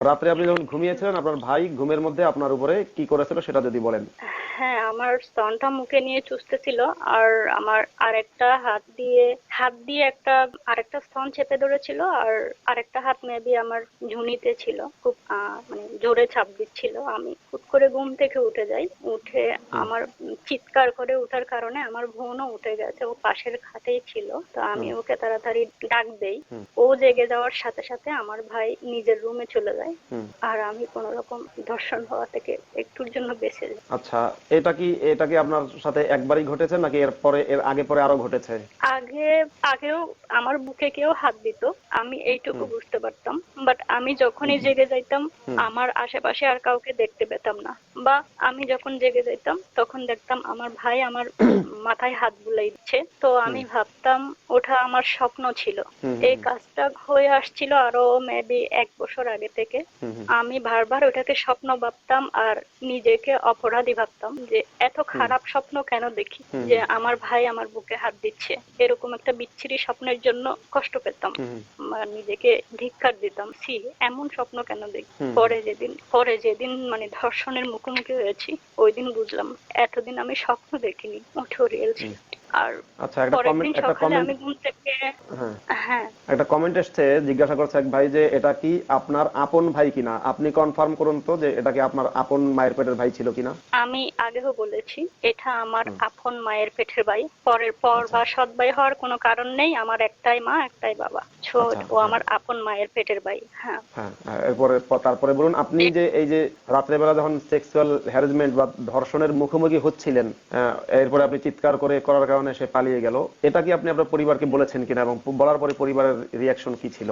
রাত্রে আপনি যখন ঘুমিয়েছিলেন আপনার ভাই ঘুমের মধ্যে আপনার উপরে কি করেছিল সেটা যদি বলেন। হ্যাঁ আমার স্তনটা মুখে নিয়ে চুষতেছিল আর আমার আরেকটা হাত দিয়ে হাত দিয়ে একটা আরেকটা স্তন চেপে ধরেছিল আর আরেকটা হাত মেবি আমার ঝুনিতে ছিল খুব মানে জোরে ছাপ দিচ্ছিল। আমি হুট করে ঘুম থেকে উঠে যাই উঠে আমার চিৎকার করে ওঠার কারণে আমার বোনও উঠে গেছে ও পাশের খাটেই ছিল তো আমি ওকে তাড়াতাড়ি ডাক দেই। ও জেগে যাওয়ার সাথে সাথে আমার ভাই নিজের রুমে চলে যায়। হুম। আর আমি কোনো রকম ধর্ষণ হওয়া থেকে একটুর জন্য বেঁচে যাই। আচ্ছা এটা কি এটা কি আপনার সাথে একবারই ঘটেছে নাকি এর পরে এর আগে পরে আরও ঘটেছে? আগে আগেও আমার বুকে কেউ হাত দিত আমি এইটুকু বুঝতে পারতাম। বাট আমি যখনই জেগে যাইতাম আমার আশেপাশে আর কাউকে দেখতে পেতাম না। বা আমি যখন জেগে যাইতাম তখন দেখতাম আমার ভাই আমার মাথায় হাত বুলাই দিচ্ছে। তো আমি ভাবতাম ওটা আমার স্বপ্ন ছিল। এই কাজটা হয়ে আসছিল আরও মেবি এক বছর আগে থেকে। হুম। আমি বারবার ওটাকে স্বপ্ন ভাবতাম আর নিজেকে অপরাধী ভাবতাম যে এত খারাপ স্বপ্ন কেন দেখি যে আমার ভাই আমার বুকে হাত দিচ্ছে? এরকম একটা বিচ্ছিরি স্বপ্নের জন্য কষ্ট পেতাম। নিজেকে ধিক্কার দিতাম সি এমন স্বপ্ন কেন দেখি? পরে যেদিন পরে যেদিন মানে ধর্ষণের মুখোমুখি হয়েছি ওই দিন বুঝলাম এতদিন আমি স্বপ্ন দেখিনি ওঠো রিয়েল ছিল আর আচ্ছা একটা কমেন্ট একটা কমেন্ট আমি ঘুম থেকে হ্যাঁ। হ্যাঁ। একটা কমেন্ট এসছে জিজ্ঞাসা করছে এক ভাই যে এটা কি আপনার আপন ভাই কিনা? আপনি কনফার্ম করুন তো যে এটা কি আপনার আপন মায়ের পেটের ভাই ছিল কিনা? আমি আগেও বলেছি এটা আমার আপন মায়ের পেটের ভাই। পরের পর বা সৎ ভাই হওয়ার কোনো কারণ নেই আমার একটাই মা একটাই বাবা। ছো আচ্ছা, ও আমার আপন মায়ের পেটের ভাই হ্যাঁ। হ্যাঁ হ্যাঁ, এরপরে তারপরে বলুন আপনি যে এই যে রাত্রেবেলা যখন সেক্সুয়াল হ্যারাসমেন্ট বা ধর্ষণের মুখোমুখি হচ্ছিলেন এরপরে আপনি চিৎকার করে করার কারণে সে পালিয়ে গেল। এটা কি আপনি আপনার পরিবারকে বলেছেন কিনা এবং বলার পরে পরিবারের রিয়াকশন কি ছিল?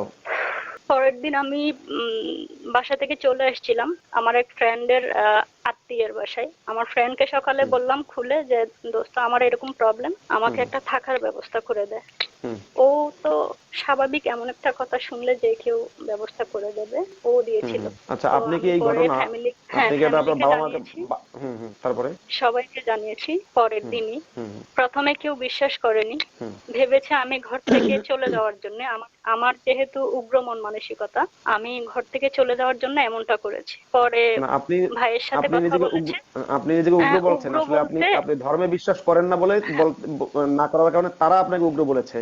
পরের দিন আমি বাসা থেকে চলে এসেছিলাম আমার এক ফ্রেন্ডের আত্মীয়ের বাসায়। আমার ফ্রেন্ডকে সকালে বললাম খুলে যে দোস্ত আমার এরকম প্রবলেম আমাকে একটা থাকার ব্যবস্থা করে দেয় ও তো স্বাভাবিক এমন একটা কথা শুনলে যে কেউ ব্যবস্থা করে দেবে। ও দিয়েছিল। আচ্ছা আপনি কি এই ঘটনা family- হ্যাঁ, আপনি কি এটা আপনার বাবা মাকে জানিয়েছি। হুম হুম তারপরে? সবাইকে জানিয়েছি পরের দিনই। প্রথমে কেউ বিশ্বাস করেনি। ভেবেছে আমি ঘর থেকে চলে যাওয়ার জন্য আমার আমার যেহেতু উগ্র মন মানসিকতা আমি ঘর থেকে চলে যাওয়ার জন্য এমনটা করেছি। পরে আপনি ভাইয়ের সাথে আপনি নিজেকে উগ্র- আপনি নিজেকে উগ্র হ্যাঁ, বলছেন। আসলে আপনি আপনি ধর্মে বিশ্বাস করেন না বল- না করার কারণে তারা আপনাকে উগ্র বলেছে।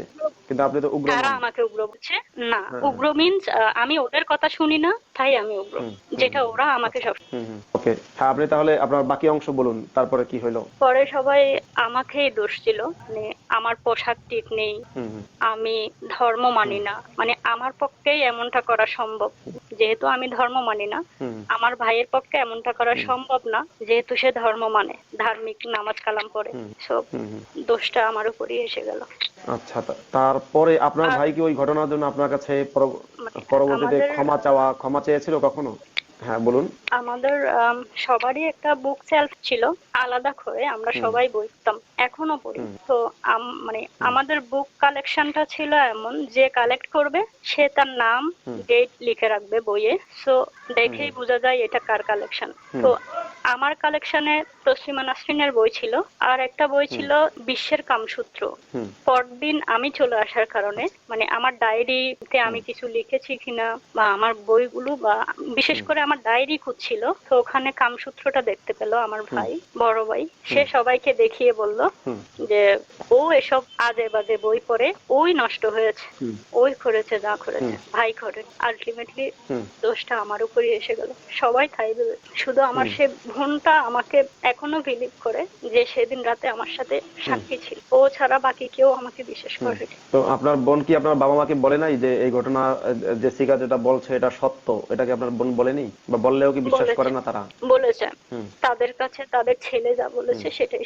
কিন্তু আপনি তো উগ্র তারা আমাকে উগ্র বলছে? না হ্যাঁ, উগ্র মিনস আমি ওদের কথা শুনি না তাই আমি উগ্র। যেটা ওরা আমাকে সব হুম হুম। ওকে হ্যাঁ আপনি তাহলে আপনার বাকি অংশ বলুন তারপরে কি হলো? পরে সবাই আমাকেই দোষ ছিল মানে আমার পোশাক ঠিক নেই আমি ধর্ম মানি না। মানে আমার পক্ষেই এমনটা করা সম্ভব। যেহেতু আমি ধর্ম মানি না আমার ভাইয়ের পক্ষে এমনটা করা সম্ভব না যেহেতু সে ধর্ম মানে ধার্মিক নামাজ কালাম পড়ে। সব। দোষটা আমার উপরই এসে গেল। আচ্ছা তারপরে আপনার ভাই কি ওই ঘটনার জন্য আপনার কাছে মানে পরবর্তীতে ক্ষমা চাওয়া ক্ষমা চেয়েছিল কখনো? হ্যাঁ বলুন। আমাদের সবারই একটা বুক সেলফ ছিল আলাদা করে আমরা সবাই বই পড়তাম এখনও পড়ি। তো মানে আমাদের বুক কালেকশনটা ছিল এমন যে কালেক্ট করবে সে তার নাম ডেট লিখে রাখবে বইয়ে। সো দেখেই বোঝা যায় এটা কার কালেকশন তো আমার কালেকশনে তসলিমা নাসরিনের বই ছিল আর একটা বই ছিল বিশ্বের কামসূত্র। পরদিন আমি চলে আসার কারণে মানে আমার ডায়েরিতে আমি কিছু লিখেছি কিনা বা আমার বইগুলো বা বিশেষ করে আমার ডায়েরি খুঁজছিল তো ওখানে কামসূত্রটা দেখতে পেল আমার ভাই বড় ভাই সে সবাইকে দেখিয়ে বলল যে ও এসব আজে বাজে বই পড়ে ওই নষ্ট হয়েছে ওই করেছে যা করেছে ভাই করে আলটিমেটলি দোষটা আমার উপরই এসে গেল সবাই তাই ভেবে শুধু আমার সে বোনটা আমাকে এখনও বিলিভ করে যে সেদিন রাতে আমার সাথে সাক্ষী ছিল ও ছাড়া বাকি কেউ আমাকে বিশ্বাস করে তো আপনার বোন কি আপনার বাবা মাকে বলে নাই যে এই ঘটনা জেসিকা যেটা বলছে এটা সত্য এটা কি আপনার বোন বলেনি বা বললেও কি বিশ্বাস করে না তারা? বলেছে। তাদের কাছে তাদের ছেলে যা বলেছে সেটাই।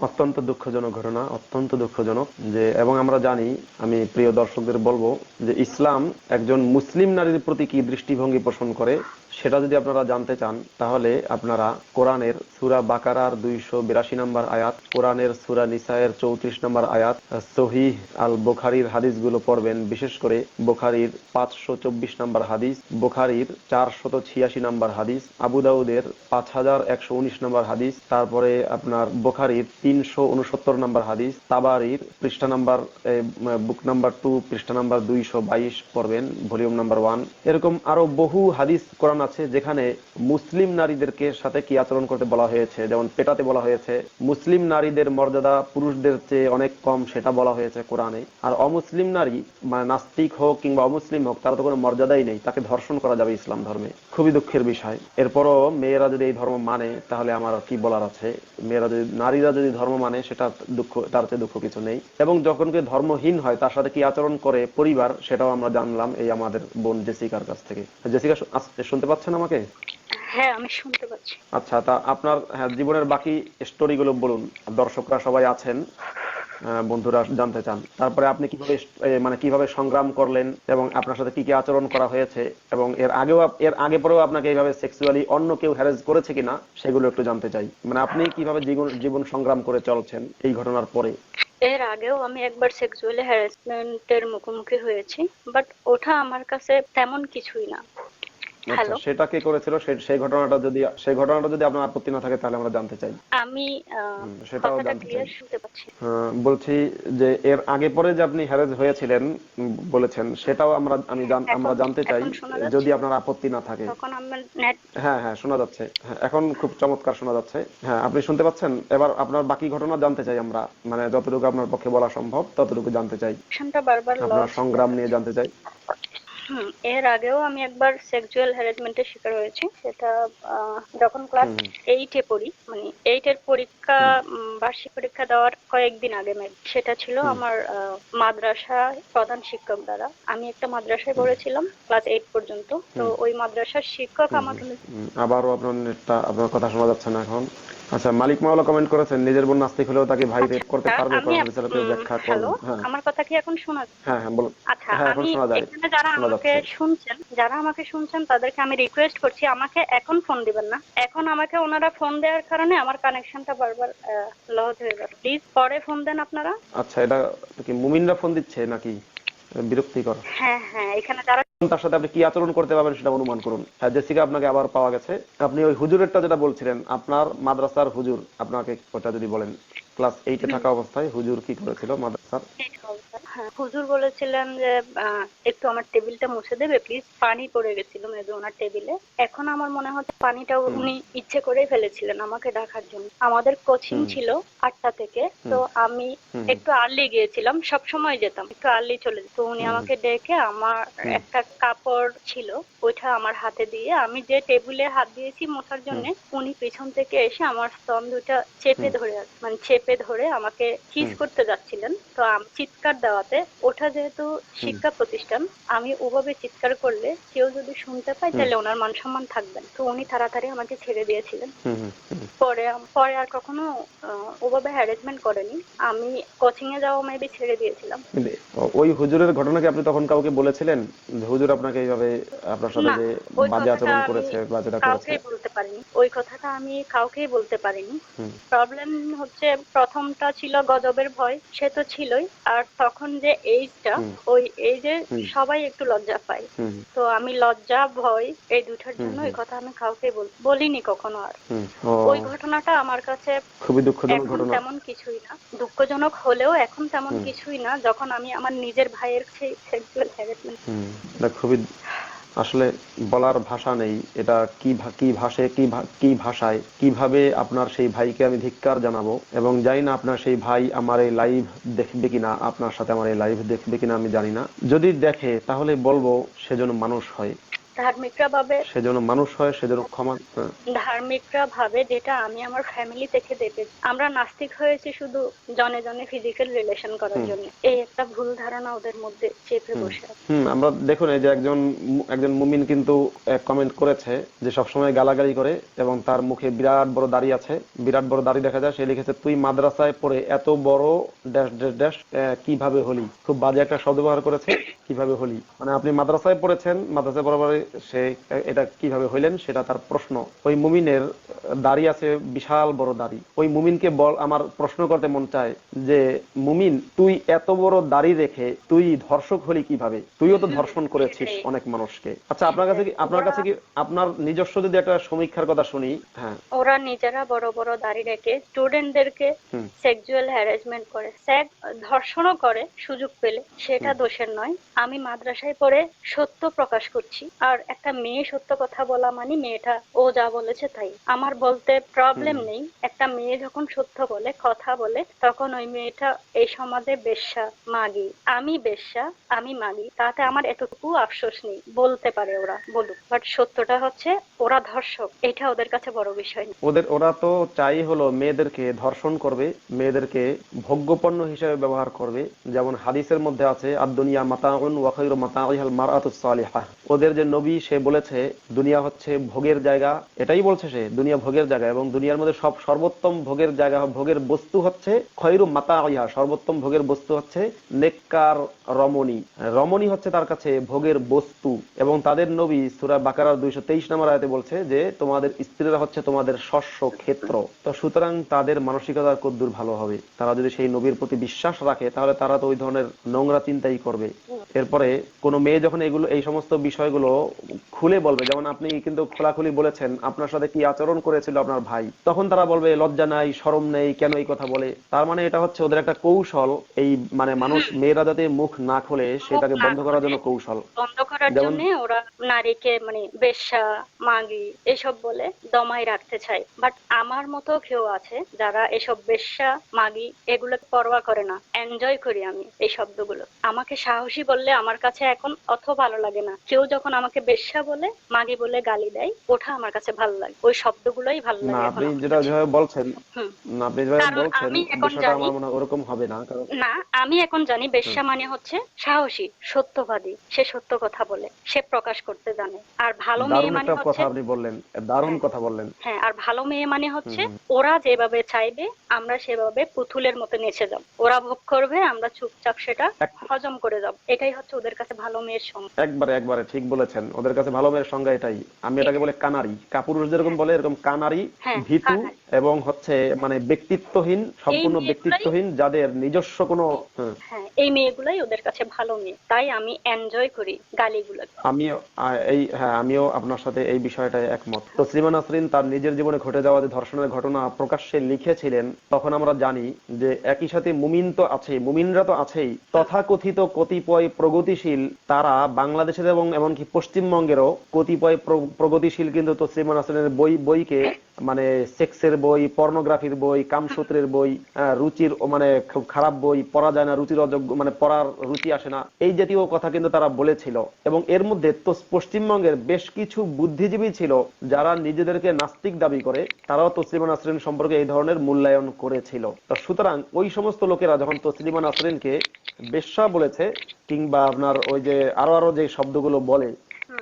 অত্যন্ত দুঃখজনক ঘটনা অত্যন্ত দুঃখজনক যে এবং আমরা জানি আমি প্রিয় দর্শকদের বলব যে ইসলাম একজন মুসলিম নারীর প্রতি কি দৃষ্টিভঙ্গি পোষণ করে? সেটা যদি আপনারা জানতে চান, তাহলে আপনারা কোরআনের সুরা বাকারার দুইশো বিরাশি নম্বর আয়াত, কোরআনের সুরা নিসায়ের চৌত্রিশ নম্বর আয়াত, সহিহ আল বোখারির হাদিসগুলো পড়বেন, বিশেষ করে বোখারির পাঁচশো চব্বিশ নম্বর হাদিস, বোখারির চারশত ছিয়াশি নম্বর হাদিস, আবু দাউদের পাঁচ হাজার একশো উনিশ নম্বর হাদিস, তারপরে আপনার বোখারির তিনশো উনসত্তর নম্বর হাদিস, তাবারির পৃষ্ঠা নাম্বার বুক নাম্বার টু, পৃষ্ঠা নাম্বার দুইশো বাইশ পড়বেন, ভলিউম নাম্বার ওয়ান। এরকম আরও বহু হাদিস কোরআন আছে যেখানে মুসলিম নারীদেরকে সাথে কি আচরণ করতে বলা হয়েছে? যেমন পেটাতে বলা হয়েছে। মুসলিম নারীদের মর্যাদা পুরুষদের চেয়ে অনেক কম, সেটা বলা হয়েছে কোরআনে। আর অমুসলিম নারী মানে নাস্তিক হোক কিংবা অমুসলিম হোক, তার তো কোনো মর্যাদাই নেই। তাকে ধর্ষণ করা যাবে ইসলাম ধর্মে। খুবই দুঃখের বিষয়। এরপরও মেয়েরা যদি এই ধর্ম মানে তাহলে আমার কি বলার আছে? মেয়েরা যদি, নারীরা যদি ধর্ম মানে সেটা দুঃখ, তার চেয়ে দুঃখ কিছু নেই। এবং যখন কেউ ধর্মহীন হয়, তার সাথে কি আচরণ করে পরিবার, সেটাও আমরা জানলাম এই আমাদের বোন জেসিকার কাছ থেকে। জেসিকা শুনতে পাচ্ছেন আমাকে? হ্যাঁ আমি শুনতে পাচ্ছি। আচ্ছা তা আপনার হ্যাঁ, জীবনের বাকি স্টোরিগুলো বলুন। দর্শকরা সবাই আছেন বন্ধুরা জানতে চান। তারপরে আপনি কীভাবে মানে কীভাবে সংগ্রাম করলেন এবং আপনার সাথে কি কি আচরণ করা হয়েছে এবং এর আগেও এর আগে পরেও আপনাকে এইভাবে সেক্সুয়ালি অন্য কেউ হ্যারেজ করেছে কিনা সেগুলো একটু জানতে চাই। মানে আপনি কীভাবে জীবন জীবন সংগ্রাম করে চলছেন এই ঘটনার পরে? এর আগেও আমি একবার সেক্সুয়ালি হ্যারাসমেন্টের মুখোমুখি হয়েছি বাট ওটা আমার কাছে তেমন কিছুই না। সেটা কে করেছিল? সেই ঘটনাটা যদি সেই ঘটনাটা যদি আপনার আপত্তি না থাকে তাহলে আমরা জানতে চাই। আমি সেটাও জানতে ক্লিয়ার চাই। শুনতে পাচ্ছি। বলছি যে এর আগে পরে যে আপনি হ্যারেজ হয়েছিলেন বলেছেন সেটাও আমরা আমি আমরা জানতে চাই? যদি আপনার আপত্তি না থাকে। তখন আমার নেট হ্যাঁ হ্যাঁ শোনা যাচ্ছে। হ্যাঁ, এখন খুব চমৎকার শোনা যাচ্ছে। হ্যাঁ আপনি শুনতে পাচ্ছেন? এবার আপনার বাকি ঘটনা জানতে চাই আমরা। মানে যতটুকু আপনার পক্ষে বলা সম্ভব ততটুকু জানতে চাই। আপনার সংগ্রাম নিয়ে জানতে চাই। এর আগেও আমি একবার সেক্সুয়াল হ্যারাসমেন্টের শিকার হয়েছি। সেটা আহ, যখন ক্লাস। এইটে পড়ি মানে এইটের পরীক্ষা বার্ষিক পরীক্ষা দেওয়ার কয়েকদিন আগে সেটা ছিল আমার মাদ্রাসা প্রধান শিক্ষক দ্বারা। আমি একটা মাদ্রাসায় পড়েছিলাম ক্লাস এইট পর্যন্ত। তো ওই মাদ্রাসার শিক্ষক আমাকে আবারও আপনার আপনার কথা শোনা যাচ্ছে না এখন। আচ্ছা মালিক মাওলা কমেন্ট করেছেন নিজের বোন নাস্তিক হলেও তাকে ভাই রেপ করতে আচ্ছা, পারবে আমি কোরআন হাদিসের ব্যাখ্যা করুন। হ্যাঁ। আমার কথা কি এখন শোনা হ্যাঁ হ্যাঁ বলুন। আচ্ছা হ্যাঁ, এখন আমি শোনা যায়। এখানে যারা আমাকে শুনছেন যারা আমাকে শুনছেন তাদেরকে আমি রিকোয়েস্ট করছি আমাকে এখন ফোন দিবেন না। এখন আমাকে ওনারা ফোন দেওয়ার কারণে আমার কানেকশনটা বারবার লস হয়ে যাচ্ছে প্লিজ পরে ফোন দেন আপনারা। আচ্ছা এটা কি মুমিনরা ফোন দিচ্ছে নাকি? বিরক্তিকর। হ্যাঁ হ্যাঁ এখানে যারা তার সাথে আপনি কি আচরণ করতে পারবেন সেটা অনুমান করুন। হ্যাঁ জেসিকা আপনাকে আবার পাওয়া গেছে। আপনি ওই হুজুরেরটা যেটা বলছিলেন আপনার মাদ্রাসার হুজুর আপনাকে ওটা যদি বলেন ক্লাস এইটে থাকা অবস্থায় হুজুর কি করেছিল মাদ্রাসার? হুজুর বলেছিলেন যে একটু আমার টেবিলটা মুছে দেবে প্লিজ পানি পড়ে গেছিল মেবি ওনার টেবিলে। এখন আমার মনে হচ্ছে পানিটা উনি ইচ্ছে করেই ফেলেছিলেন আমাকে ডাকার জন্য। আমাদের কোচিং ছিল আটটা থেকে তো আমি একটু আর্লি গিয়েছিলাম সব সময় যেতাম একটু আর্লি চলে যেত তো উনি আমাকে ডেকে আমার একটা কাপড় ছিল ওইটা আমার হাতে দিয়ে আমি যে টেবিলে হাত দিয়েছি মোছার জন্য উনি পেছন থেকে এসে আমার স্তন দুটা চেপে। ধরে। মানে চেপে ধরে আমাকে কিস করতে যাচ্ছিলেন। তো আমি চিৎকার দেওয়াতে ওটা যেহেতু শিক্ষা প্রতিষ্ঠান আমি ওভাবে চিৎকার করলে কেউ যদি শুনতে পায় তাহলে ওনার মান সম্মান থাকবে না। তো উনি তাড়াতাড়ি আমাকে ছেড়ে দিয়েছিলেন। পরে পরে আর কখনো ওভাবে হ্যারাসমেন্ট করেনি। আমি কোচিং এ যাওয়া মেবি ছেড়ে দিয়েছিলাম। ওই হুজুরের ঘটনা কি আপনি তখন কাউকে বলেছিলেন? যে হুজুর আপনাকে এইভাবে আপনার সাথে যে বাজে আচরণ করেছে বা যেটা করেছে। কাউকেই বলতে পারিনি। ওই কথাটা আমি কাউকেই বলতে পারিনি। প্রবলেম হচ্ছে প্রথমটা ছিল গজবের ভয় সে তো ছিলই। আর তখন যে এইজটা। ওই এইজে। সবাই একটু লজ্জা পায়। তো আমি লজ্জা ভয় এই দুটার জন্য। এই কথা আমি কাউকে বল- বলিনি কখনো আর। ওই ঘটনাটা আমার কাছে খুবই দুঃখজনক এখন ঘটনা। তেমন কিছুই না। দুঃখজনক হলেও এখন তেমন কিছুই না। যখন আমি আমার নিজের ভাইয়ের সেই সেক্সুয়াল হ্যারাসমেন্ট খুবই আসলে বলার ভাষা নেই। এটা কি কি ভাষে, কি কি ভাষায়, কীভাবে আপনার সেই ভাইকে আমি ধিক্কার জানাব? এবং জানি না আপনার সেই ভাই আমার এই লাইভ দেখবে কিনা, আপনার সাথে আমার এই লাইভ দেখবে কিনা আমি জানি না। যদি দেখে, তাহলে বলব সেজন্য মানুষ হয়। ধার্মিকরা ভাবে সেজন্য মানুষ হয় সেজন্য ক্ষমা হ্যাঁ। ধার্মিকরা ভাবে যেটা আমি আমার ফ্যামিলি থেকে দেখেছি আমরা নাস্তিক হয়েছি শুধু জনে জনে ফিজিক্যাল রিলেশন করার জন্য। এই একটা ভুল ধারণা ওদের মধ্যে চেপে বসে আছে। হুম আমরা দেখুন এই যে একজন একজন মুমিন কিন্তু কমেন্ট করেছে যে সবসময় গালাগালি করে এবং তার মুখে বিরাট বড় দাড়ি আছে বিরাট বড় দাড়ি দেখা যায় সে লিখেছে তুই মাদ্রাসায় পড়ে এত বড় ড্যাশ ড্যাশ ড্যাশ কীভাবে হলি? খুব বাজে একটা শব্দ ব্যবহার করেছে। কীভাবে হলি? মানে আপনি মাদ্রাসায় পড়েছেন মাদ্রাসায় পড়ার সে এটা কীভাবে হইলেন সেটা তার প্রশ্ন। ওই মুমিনের দাড়ি আছে বিশাল বড় দাড়ি। ওই মুমিনকে বল আমার প্রশ্ন করতে মন চায় যে মুমিন তুই এত বড় দাড়ি রেখে তুই ধর্ষক হলি কীভাবে? তুইও তো ধর্ষণ করেছিস অনেক মানুষকে। আচ্ছা আপনার কাছে কি আপনার কাছে কি আপনার নিজস্ব যদি একটা সমীক্ষার কথা শুনি হ্যাঁ। ওরা নিজেরা বড় বড় দাড়ি রেখে স্টুডেন্টদেরকে। সেক্সুয়াল হ্যারাসমেন্ট করে। স্যাক ধর্ষণও করে সুযোগ পেলে সেটা দোষের নয়। আমি মাদ্রাসায় পড়ে সত্য প্রকাশ করছি। আর একটা মেয়ে সত্য কথা বলা মানে মেয়েটা ও যা বলেছে তাই। আমার বলতে প্রবলেম নেই। একটা মেয়ে যখন সত্য বলে কথা বলে তখন ওই মেয়েটা এই সমাজে বেশ্যা মাগি। আমি বেশ্যা আমি মাগি। তাতে আমার এতটুকু আফসোস নেই। বলতে পারে ওরা বলুক। বাট সত্যটা হচ্ছে ওরা ধর্ষক। এটা ওদের কাছে বড় বিষয় ওদের ওরা তো চাই হলো মেয়েদেরকে ধর্ষণ করবে মেয়েদেরকে ভোগ্যপণ্য হিসেবে ব্যবহার করবে। যেমন হাদিসের মধ্যে আছে আর দুনিয়া ওদের যে নবী, সে বলেছে, দুনিয়া হচ্ছে ভোগের জায়গা। এটাই বলছে সে, দুনিয়া ভোগের জায়গা। এবং দুনিয়ার মধ্যে সব সর্বোত্তম ভোগের জায়গা, ভোগের বস্তু হচ্ছে খয়রু মাতাইহা সর্বোত্তম ভোগের বস্তু হচ্ছে নেককার রমণী। রমণী হচ্ছে তার কাছে ভোগের বস্তু। এবং তাদের নবী সূরা বাকারার দুইশো তেইশ নম্বর আয়াতে বলছে যে, তোমাদের স্ত্রীরা হচ্ছে তোমাদের শস্য ক্ষেত্র। তো সুতরাং তাদের মানসিকতা কদ্দূর ভালো হবে। তারা যদি সেই নবীর প্রতি বিশ্বাস রাখে, তাহলে তারা তো ওই ধরনের নোংরা চিন্তাই করবে। এরপরে কোনো মেয়ে যখন এগুলো এই সমস্ত বিষয়গুলো খুলে বলবে যেমন আপনি কিন্তু খোলাখুলি বলেছেন আপনার সাথে কি আচরণ করেছিল আপনার ভাই? তখন তারা বলবে লজ্জা নাই শরম নেই কেন এই কথা বলে? তার মানে এটা হচ্ছে ওদের একটা কৌশল এই মানে মানুষ মেয়েরা যাতে মুখ না খোলে সেটাকে বন্ধ করার জন্য কৌশল। বন্ধ করার জন্য ওরা নারীকে মানে বেশ্যা মাগি এসব বলে দমায় রাখতে চায়। বাট আমার মতো কেউ আছে যারা এসব বেশ্যা মাগি এগুলো পরোয়া করে না। এনজয় করি আমি এই শব্দগুলো। আমাকে সাহসী বললে আমার কাছে এখন অত ভালো লাগে না। কেউ যখন আমাকে বেশ্যা বলে মাগি বলে গালি দেয় ওঠা আমার কাছে ভালো লাগে। ওই শব্দগুলোই ভালো লাগে এখন আপনি যেটা যেভাবে বলছেন। না আপনি যেভাবে বলছেন আমি এখন বিষয়টা জানি- আমার মনে ওরকম হবে না কারণ না আমি এখন জানি বেশ্যা মানে হচ্ছে সাহসী সত্যবাদী। সে সত্য কথা বলে সে প্রকাশ করতে জানে। আর ভালো মেয়ে মানে একটা কথা আপনি বললেন দারুণ হ্যাঁ। কথা বললেন। হ্যাঁ আর ভালো মেয়ে মানে হচ্ছে ওরা যেভাবে চাইবে আমরা সেভাবে পুতুলের মতো নেচে যাব। ওরা ভোগ করবে আমরা চুপচাপ সেটা হজম করে যাব। এটাই হচ্ছে ওদের কাছে ভালো মেয়ের সঙ্গ। একবারে একবারে ঠিক বলেছেন। ওদের কাছে ভালো মেয়ের সংজ্ঞা এটাই। আমি এটাকে বলে কানারি। কাপুরুষ যেরকম বলে এরকম কানারি হ্যাঁ, ভীতু এবং হচ্ছে মানে ব্যক্তিত্বহীন সম্পূর্ণ ব্যক্তিত্বহীন যাদের নিজস্ব কোনো হ্যাঁ। এই মেয়েগুলাই ওদের কাছে ভালো মেয়ে। তাই আমি এনজয় করি গালিগুলো আমিও এই হ্যাঁ আমিও আপনার সাথে এই বিষয়টায় একমত। তো শ্রীমান নাসরিন তার নিজের জীবনে ঘটে যাওয়া যে ধর্ষণের ঘটনা প্রকাশ্যে লিখেছিলেন তখন আমরা জানি যে একই সাথে মুমিন তো আছেই মুমিনরা তো আছেই তথাকথিত কতিপয় প্রগতিশীল তারা বাংলাদেশের এবং এমনকি পশ্চিমবঙ্গেরও কতিপয় প্রগতিশীল কিন্তু তসলিমা নাসরিনের বই বইকে মানে সেক্সের বই পর্নোগ্রাফির বই, কামসূত্রের বই রুচির মানে খুব খারাপ বই, পড়া যায় না, রুচির অযোগ্য মানে পড়ার রুচি আসে না। এই জাতীয় কথা কিন্তু তারা বলেছিল। এবং এর মধ্যে তো পশ্চিমবঙ্গের বেশ কিছু বুদ্ধিজীবী ছিল যারা নিজেদেরকে নাস্তিক দাবি করে, তারাও তসলিমা নাসরিন সম্পর্কে এই ধরনের মূল্যায়ন করেছিল। তো সুতরাং ওই সমস্ত লোকেরা যখন তসলিমা নাসরিনকে বেশ্যা বলেছে, কিংবা আপনার ওই যে আরও আরও যে শব্দগুলো বলে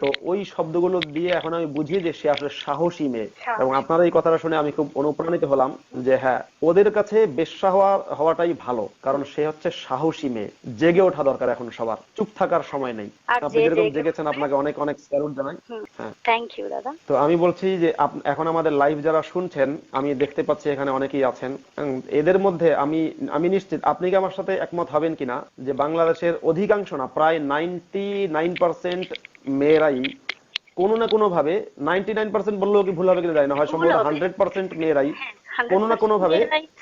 তো ওই শব্দগুলো দিয়ে এখন আমি বুঝি যে সে আসলে সাহসী মেয়ে। এবং আপনার এই কথাটা শুনে আমি খুব অনুপ্রাণিত হলাম যে হ্যাঁ ওদের কাছে বেশ্যা হওয়া হওয়াটাই ভালো কারণ সে হচ্ছে সাহসী মেয়ে। জেগে ওঠা দরকার এখন সবার চুপ থাকার সময় নেই। আপনি যেরকম জেগেছেন আপনাকে অনেক অনেক স্যালুট জানাই। থ্যাংক ইউ দাদা। তো আমি বলছি যে এখন আমাদের লাইভ যারা শুনছেন আমি দেখতে পাচ্ছি এখানে অনেকেই আছেন। এদের মধ্যে আমি আমি নিশ্চিত আপনি কি আমার সাথে একমত হবেন কিনা? যে বাংলাদেশের অধিকাংশ না প্রায় নাইনটি নাইন পার্সেন্ট মেয়েরাই কোনো না কোনো ভাবে নাইনটি নাইন পার্সেন্ট বললেও কি ভুল হবে কিনা জানি না হয় সম্ভবত হান্ড্রেড পার্সেন্ট মেয়েরাই হ্যাঁ, কোনো না 100% কোনো ভাবে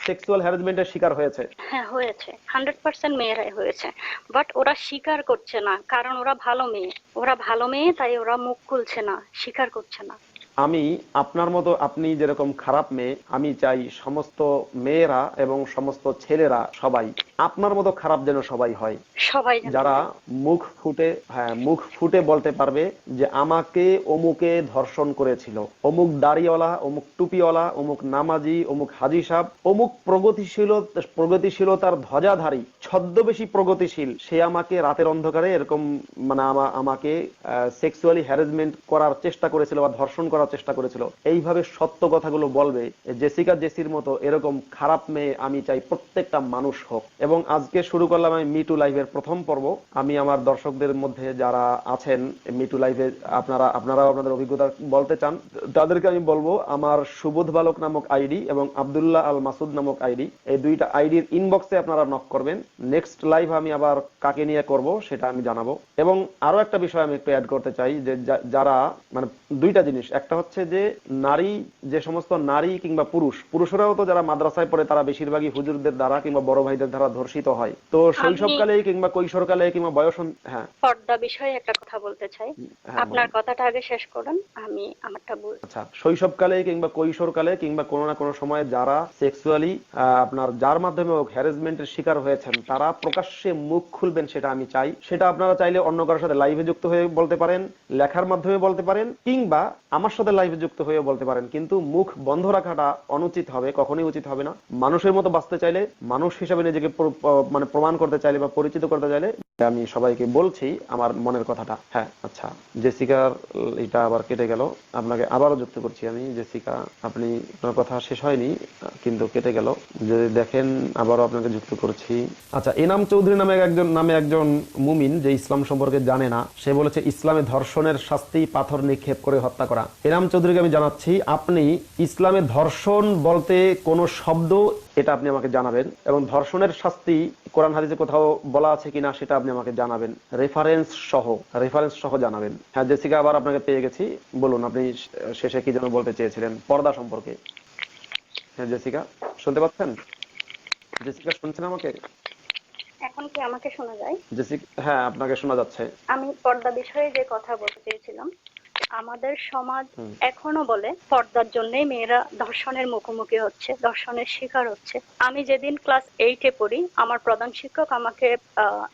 সেক্সুয়াল হ্যারাসমেন্টের শিকার হয়েছে। হ্যাঁ হয়েছে। হান্ড্রেড পার্সেন্ট মেয়েরাই হয়েছে। বাট ওরা স্বীকার করছে না কারণ ওরা ভালো মেয়ে। ওরা ভালো মেয়ে তাই ওরা মুখ খুলছে না স্বীকার করছে না। আমি আপনার মতো আপনি যেরকম খারাপ মেয়ে আমি চাই সমস্ত মেয়েরা এবং সমস্ত ছেলেরা সবাই আপনার মতো খারাপ যেন সবাই হয়। সবাই যারা মুখ ফুটে হ্যাঁ মুখ ফুটে বলতে পারবে যে আমাকে অমুকে ধর্ষণ করেছিল। অমুক দাড়িওয়ালা অমুক টুপিওয়ালা অমুক নামাজি অমুক হাজি সাহেব অমুক প্রগতিশীল প্রগতিশীলতার ধ্বজাধারী ছদ্মবেশী প্রগতিশীল সে আমাকে রাতের অন্ধকারে এরকম মানে আমাকে সেক্সুয়ালি হ্যারাসমেন্ট করার চেষ্টা করেছিল বা ধর্ষণ করার চেষ্টা করেছিল। এইভাবে সত্য কথাগুলো বলবে জেসিকা জেসির মতো এরকম খারাপ মেয়ে আমি চাই প্রত্যেকটা মানুষ হোক। এবং এবং আজকে শুরু করলাম আমি মিটু লাইভের প্রথম পর্ব। আমি আমার দর্শকদের মধ্যে যারা আছেন মিটু লাইভে, আপনারা, আপনারাও আপনাদের অভিজ্ঞতা বলতে চান, তাদেরকে আমি বলব, আমার সুবোধ বালক নামক আইডি এবং আব্দুল্লাহ আল মাসুদ নামক আইডি, এই দুইটা আইডির ইনবক্সে আপনারা নক করবেন। নেক্সট লাইভ আমি আবার কাকে নিয়ে করব সেটা আমি জানাব। এবং আরও একটা বিষয় আমি একটু অ্যাড করতে চাই যে, যারা মানে দুইটা জিনিস। একটা হচ্ছে যে নারী, যে সমস্ত নারী কিংবা পুরুষ, পুরুষরাও তো যারা মাদ্রাসায় পড়ে তারা বেশিরভাগই হুজুরদের দ্বারা কিংবা বড় ভাইদের দ্বারা ধর্ষিত হয়। তো শৈশবকালে কিংবা কৈশোরকালে কিংবা বয়স হ্যাঁ। পর্দা বিষয়ে একটা কথা বলতে চাই। হ্যাঁ, আপনার কথাটা আগে শেষ করুন আমি আমারটা বল আচ্ছা শৈশবকালে কিংবা কৈশোরকালে কিংবা কোনো না কোনো সময় যারা সেক্সুয়ালি আপনার যার মাধ্যমে হ্যারাসমেন্টের শিকার হয়েছেন তারা প্রকাশ্যে মুখ খুলবেন সেটা আমি চাই। সেটা আপনারা চাইলে অন্য কারোর সাথে লাইভে যুক্ত হয়ে বলতে পারেন লেখার মাধ্যমে বলতে পারেন কিংবা আমার সাথে লাইভে যুক্ত হয়ে বলতে পারেন। কিন্তু মুখ বন্ধ রাখাটা অনুচিত হবে কখনোই উচিত হবে না। মানুষের মতো বাঁচতে চাইলে মানুষ হিসেবে নিজেকে মানে প্রমাণ করতে চাইলে বা পরিচিত করতে চাইলে আমি সবাইকে বলছি, আমার মনের কথাটা। হ্যাঁ আচ্ছা জেসিকার এটা আবার কেটে গেল। আপনাকে আবারও যুক্ত করছি আমি। জেসিকা, আপনি, আপনার কথা শেষ হয়নি, কিন্তু কেটে গেল। যদি দেখেন, আবারও আপনাকে যুক্ত করছি। আচ্ছা এনাম চৌধুরী নামে একজন নামে একজন মুমিন, যে ইসলাম সম্পর্কে জানে না, সে বলেছে, ইসলামে ধর্ষণের শাস্তি, পাথর নিক্ষেপ করে হত্যা করা। এনাম চৌধুরীকে আমি জানাচ্ছি, আপনি ইসলামে ধর্ষণ বলতে কোনো শব্দ, এটা আপনি আমাকে জানাবেন। এবং ধর্ষণের শাস্তি কোরআন হাদিসে কোথাও বলা আছে কিনা, সেটা আপনি আমাকে জানাবেন। রেফারেন্স সহ রেফারেন্স সহ জানাবেন। হ্যাঁ জেসিকা আবার আপনাকে পেয়ে গেছি। বলুন আপনি শেষে কি যেন বলতে চেয়েছিলেন? পর্দা সম্পর্কে। হ্যাঁ জেসিকা শুনতে পাচ্ছেন? জেসিকা শুনছেন আমাকে? এখন কি আমাকে শোনা যায়? জেসিকা হ্যাঁ আপনাকে শোনা যাচ্ছে। আমি পর্দা বিষয়ে যে কথা বলতে চেয়েছিলাম আমাদের সমাজ এখনও বলে পর্দার জন্যই মেয়েরা ধর্ষণের মুখোমুখি হচ্ছে ধর্ষণের শিকার হচ্ছে। আমি যেদিন ক্লাস এইটে পড়ি আমার প্রধান শিক্ষক আমাকে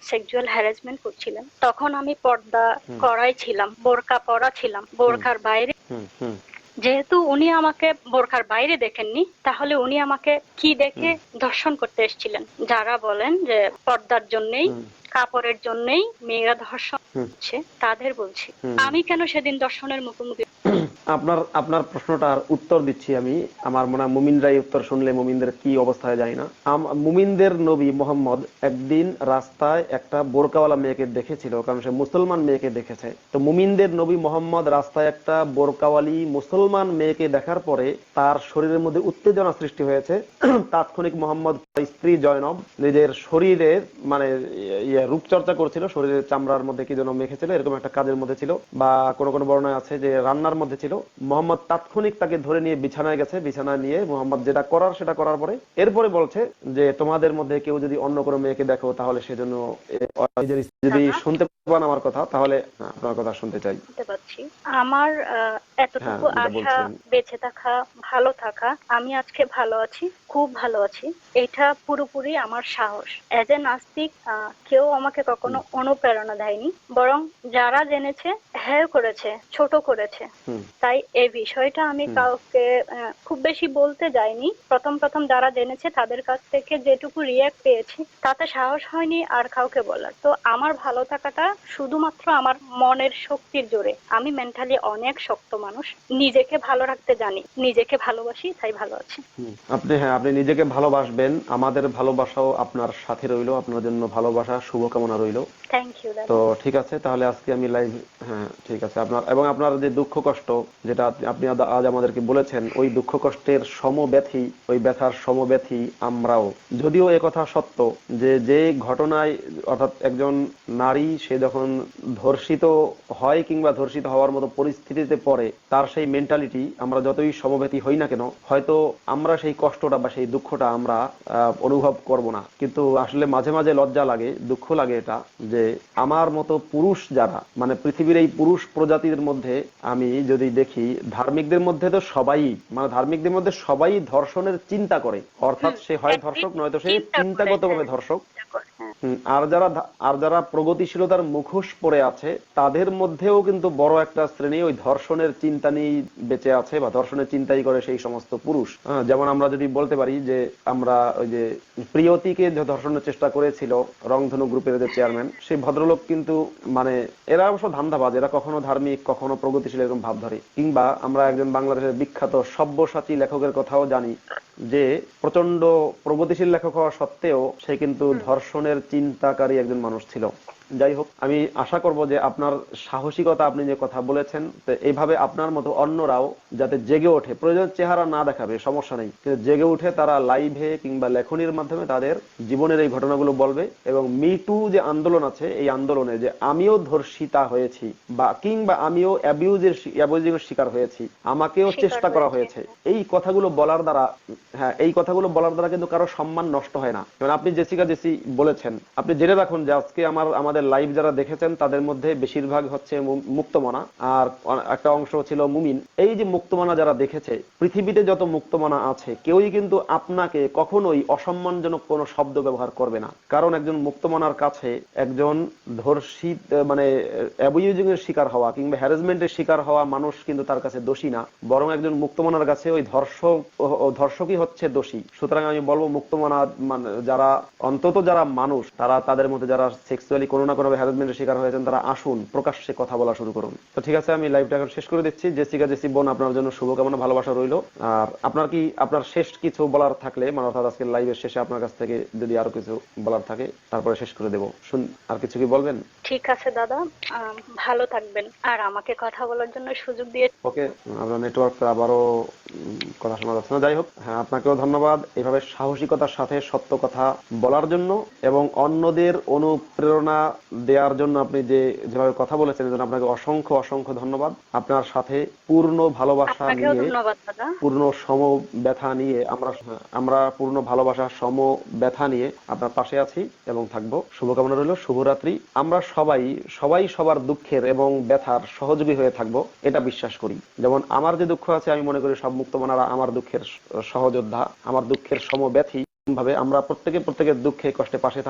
সেক্সুয়াল হ্যারাসমেন্ট করছিলেন। তখন আমি পর্দা করাই ছিলাম বোরকা পরা ছিলাম বোরকার বাইরে। যেহেতু উনি আমাকে বোরখার বাইরে দেখেননি তাহলে উনি আমাকে কি দেখে ধর্ষণ করতে এসেছিলেন? যারা বলেন যে পর্দার জন্যই কাপড়ের জন্যই মেয়েরা ধর্ষণ। হচ্ছে তাদের বলছি। আমি কেন সেদিন দর্শনের মুখোমুখি? আপনার আপনার প্রশ্নটার উত্তর দিচ্ছি আমি। আমার মনে হয় মুমিনরাই উত্তর শুনলে মুমিনদের কি অবস্থায় যায় না। মুমিনদের নবী মোহাম্মদ একদিন রাস্তায় একটা বোরকাওয়ালা মেয়েকে দেখেছিল কারণ সে মুসলমান মেয়েকে দেখেছে। তো মুমিনদের নবী মোহাম্মদ রাস্তায় একটা বোরকাওয়ালি মুসলমান মেয়েকে দেখার পরে তার শরীরের মধ্যে উত্তেজনা সৃষ্টি হয়েছে। তাৎক্ষণিক মোহাম্মদ স্ত্রী জয়নব নিজের শরীরের মানে ইয়ে রূপচর্চা করছিল শরীরের চামড়ার মধ্যে কি যেন মেখেছিল এরকম একটা কাজের মধ্যে ছিল বা কোনো কোনো বর্ণায় আছে যে রান্নার মধ্যে ছিল। মোহাম্মদ তাৎক্ষণিক তাকে ধরে নিয়ে বিছানায় গেছে বিছানায় নিয়ে মোহাম্মদ যেটা করার সেটা করার পরে এরপরে বলছে যে তোমাদের মধ্যে কেউ যদি অন্য কোনো মেয়েকে দেখো তাহলে সেজন্য নিজের যদি। শুনতে পান আমার কথা তাহলে আপনার কথা শুনতে চাই। আমার এতটুকু হ্যাঁ, আশা বেঁচে থাকা ভালো থাকা আমি আজকে ভালো আছি খুব ভালো আছি এটা পুরোপুরি আমার সাহস। এজ এ নাস্তিক কেউ আমাকে কখনো অনুপ্রেরণা দেয়নি। বরং যারা জেনেছে হ্যাঁ করেছে ছোট করেছে। তাই এই বিষয়টা আমি কাউকে খুব বেশি বলতে যাইনি। প্রথম প্রথম যারা জেনেছে তাদের কাছ থেকে যেটুকু রিয়াক্ট পেয়েছি তাতে সাহস হয়নি আর কাউকে বলার। তো আমার ভালো থাকাটা শুধুমাত্র আমার মনের শক্তির জোরে। আমি মেন্টালি অনেক শক্ত মানুষ। নিজেকে ভালো রাখতে জানি। নিজেকে ভালোবাসি তাই ভালো আছি। আপনি হ্যাঁ আপনি নিজেকে ভালোবাসবেন। আমাদের ভালোবাসাও আপনার সাথে রইল। আপনার জন্য ভালোবাসা শুভকামনা রইল। থ্যাংক ইউ তো ঠিক আছে, তাহলে আজকে আমি লাইভ হ্যাঁ ঠিক আছে। আপনার, এবং আপনার যে দুঃখ কষ্ট, যেটা আপনি- আজ আমাদেরকে বলেছেন, ওই দুঃখ কষ্টের সমব্যথী, ওই ব্যথার সমব্যথী আমরাও। যদিও কথা সত্য যে যে ঘটনায়, অর্থাৎ একজন নারী, সে যখন ধর্ষিত হয় কিংবা ধর্ষিত হওয়ার মতো পরিস্থিতিতে পড়ে, তার সেই মেন্টালিটি আমরা যতই সমব্যথী হই না কেন, হয়তো আমরা সেই কষ্টটা বা সেই দুঃখটা আমরা অনুভব করব না। কিন্তু আসলে মাঝে মাঝে লজ্জা লাগে, দুঃখ লাগে এটা, যে আমার মতো পুরুষ যারা মানে পৃথিবীর এই পুরুষ প্রজাতির মধ্যে আমি যদি দেখি ধার্মিকদের মধ্যে তো সবাই মানে ধার্মিকদের মধ্যে সবাই ধর্ষণের চিন্তা করে। অর্থাৎ সে হয় ধর্ষক নয়তো সে চিন্তাগতভাবে হ্যাঁ। ধর্ষক। আর যারা আর যারা প্রগতিশীলতার মুখোশ পরে আছে তাদের মধ্যেও কিন্তু বড় একটা শ্রেণি ওই ধর্ষণের চিন্তা নিয়েই বেঁচে আছে বা ধর্ষণের চিন্তাই করে সেই সমস্ত পুরুষ। হ্যাঁ, যেমন আমরা যদি বলতে পারি যে আমরা ওই যে প্রিয়তিকে যে ধর্ষণের চেষ্টা করেছিল রংধনু গ্রুপের যে চেয়ারম্যান সেই ভদ্রলোক কিন্তু মানে এরা অবশ্য ধান্দাবাজ এরা কখনো ধার্মিক কখনো প্রগতিশীল এরকম ভাব ধরে কিংবা আমরা একজন বাংলাদেশের বিখ্যাত সব্যসাচী লেখকের কথাও জানি যে প্রচণ্ড প্রগতিশীল লেখক হওয়া সত্ত্বেও সে কিন্তু ধর্ষণের চিন্তাকারী একজন মানুষ ছিল। যাই হোক আমি আশা করব যে আপনার সাহসিকতা আপনি যে কথা বলেছেন তো এইভাবে আপনার মতো অন্যরাও যাতে জেগে ওঠে প্রয়োজন চেহারা না দেখাবে সমস্যা নেই। কিন্তু জেগে উঠে তারা লাইভে কিংবা লেখনির মাধ্যমে তাদের জীবনের এই ঘটনাগুলো বলবে এবং মি টু যে আন্দোলন আছে এই আন্দোলনে যে আমিও ধর্ষিতা হয়েছি বা কিংবা আমিও অ্যাবিউজের অ্যাবিউজিংয়ের শিকার হয়েছি আমাকেও চেষ্টা করা হয়েছে। হয়েছে। এই কথাগুলো বলার দ্বারা হ্যাঁ এই কথাগুলো বলার দ্বারা কিন্তু কারও সম্মান নষ্ট হয় না। কারণ আপনি জেসিকা জেসি বলেছেন আপনি জেনে রাখুন যে আজকে আমার আমাদের লাইভ যারা দেখেছেন, তাদের মধ্যে বেশিরভাগ হচ্ছে মুক্তমনা। আর একটা অংশ ছিল মুমিন। এই যে মুক্তমনা যারা দেখেছে, পৃথিবীতে যত মুক্তমনা আছে, কেউই কিন্তু আপনাকে কখনোই অসম্মানজনক কোনো শব্দ ব্যবহার করবে না। কারণ একজন মুক্তমনার কাছে একজন ধর্ষিত মানে অ্যাবিউজিং এর শিকার হওয়া কিংবা হ্যারাসমেন্টের শিকার হওয়া মানুষ কিন্তু তার কাছে দোষী না। বরং একজন মুক্তমনার কাছে ওই ধর্ষক ধর্ষকই হচ্ছে দোষী। সুতরাং আমি বলব মুক্তমনা মানে যারা, অন্তত যারা মানুষ, তারা তাদের মধ্যে যারা সেক্সুয়ালি কোনো না কোনো হ্যারাসমেন্টের শিকার হয়েছেন তারা আসুন প্রকাশ্যে কথা বলা শুরু করুন। তো ঠিক আছে আমি লাইভটা এখন শেষ করে দিচ্ছি। জেসিকা জেসি বোন আপনার জন্য শুভকামনা ভালোবাসা রইল। আর আপনার কি আপনার শেষ কিছু বলার থাকলে মানে অর্থাৎ আজকে লাইভের শেষে আপনার কাছ থেকে যদি আরও কিছু বলার থাকে তারপরে শেষ করে দেবো। শুন আর কিছু কি বলবেন? ঠিক আছে দাদা ভালো থাকবেন। আর আমাকে কথা বলার জন্য সুযোগ দিয়ে ওকে আপনার নেটওয়ার্ক আবারও কথা শোনা যাচ্ছে না। যাই হোক হ্যাঁ আপনাকেও ধন্যবাদ। এভাবে সাহসিকতার সাথে সত্য কথা বলার জন্য এবং অন্যদের অনুপ্রেরণা দেওয়ার জন্য আপনি যে যেভাবে কথা বলেছেন এজন্য আপনাকে অসংখ্য অসংখ্য ধন্যবাদ। আপনার সাথে পূর্ণ ভালোবাসা নিয়ে পূর্ণ সম ব্যথা নিয়ে আমরা আমরা পূর্ণ ভালোবাসা সম ব্যথা নিয়ে আপনার পাশে আছি এবং থাকব। শুভকামনা রইল শুভরাত্রি। আমরা সবাই সবাই সবার দুঃখের এবং ব্যথার সহযোগী হয়ে থাকব এটা বিশ্বাস করি। যেমন আমার যে দুঃখ আছে আমি মনে করি সব মুক্তমানারা আমার দুঃখের সহযোদ্ধা আমার দুঃখের সমব্যথী। ভাবে আমরা প্রত্যেকে প্রত্যেকের দুঃখে কষ্টে পাশে থাকব।